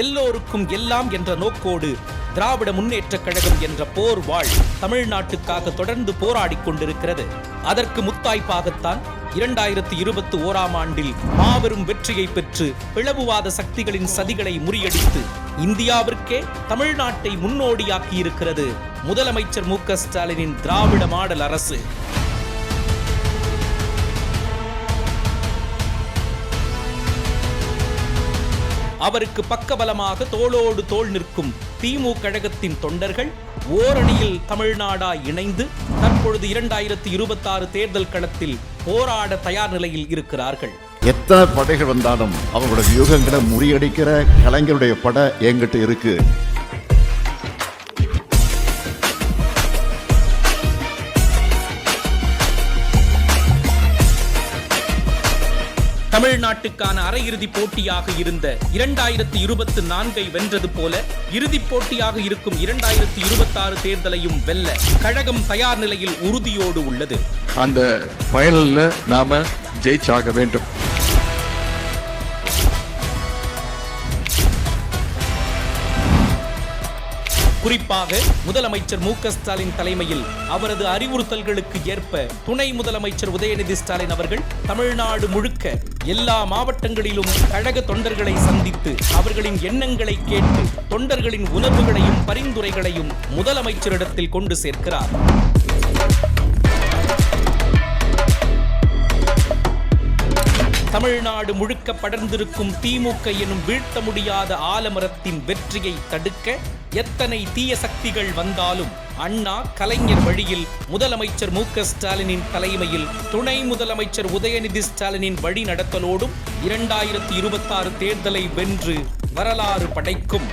எல்லோருக்கும் எல்லாம் என்ற நோக்கோடு திராவிட முன்னேற்ற கழகம் என்ற போர் வாழ் தமிழ்நாட்டுக்காக தொடர்ந்து போராடிக் கொண்டிருக்கிறது. அதற்கு முத்தாய்ப்பாகத்தான் இரண்டாயிரத்தி இருபத்தி ஓராம் ஆண்டில் மாபெரும் வெற்றியை பெற்று பிளவுவாத சக்திகளின் சதிகளை முறியடித்து இந்தியாவிற்கே தமிழ்நாட்டை முன்னோடியாக்கி இருக்கிறது முதலமைச்சர் மு ஸ்டாலினின் திராவிட மாடல் அரசு. அவருக்கு பக்கபலமாக தோளோடு தோள் நிற்கும் திமுக கழகத்தின் தொண்டர்கள் ஓரணியில் தமிழ்நாடா இணைந்து தற்பொழுது இரண்டாயிரத்தி இருபத்தாறு தேர்தல் களத்தில் போராட தயார் நிலையில் இருக்கிறார்கள். எத்தனை படைகள் வந்தாலும் அவங்களோட யூகங்களை முறியடிக்கிற கலைஞருடைய படம் எங்கிட்ட இருக்கு. தமிழ்நாட்டுக்கான அரையிறுதிப் போட்டியாக இருந்த இரண்டாயிரத்தி இருபத்தி நான்கை வென்றது போல இறுதிப் போட்டியாக இருக்கும் இரண்டாயிரத்தி இருபத்தாறு தேர்தலையும் வெல்ல கழகம் தயார் நிலையில் உறுதியோடு உள்ளது. அந்த ஃபைனல்ல நாம ஜெயிச்சாக வேண்டும். குறிப்பாக முதலமைச்சர் மு ஸ்டாலின் தலைமையில் அவரது அறிவுறுத்தல்களுக்கு ஏற்ப துணை முதலமைச்சர் உதயநிதி ஸ்டாலின் அவர்கள் தமிழ்நாடு முழுக்க எல்லா மாவட்டங்களிலும் கழக தொண்டர்களை சந்தித்து அவர்களின் எண்ணங்களை கேட்டு தொண்டர்களின் உணர்வுகளையும் பரிந்துரைகளையும் முதலமைச்சரிடத்தில் கொண்டு சேர்க்கிறார். தமிழ்நாடு முழுக்க படர்ந்திருக்கும் திமுக எனும் வீழ்த்த முடியாத ஆலமரத்தின் வெற்றியை தடுக்க எத்தனை தீய சக்திகள் வந்தாலும் அண்ணா கலைஞர் வழியில் முதலமைச்சர் மு க ஸ்டாலினின் தலைமையில் துணை முதலமைச்சர் உதயநிதி ஸ்டாலினின் வழி நடத்தலோடும் இரண்டாயிரத்தி இருபத்தாறு தேர்தலை வென்று வரலாறு படைக்கும்.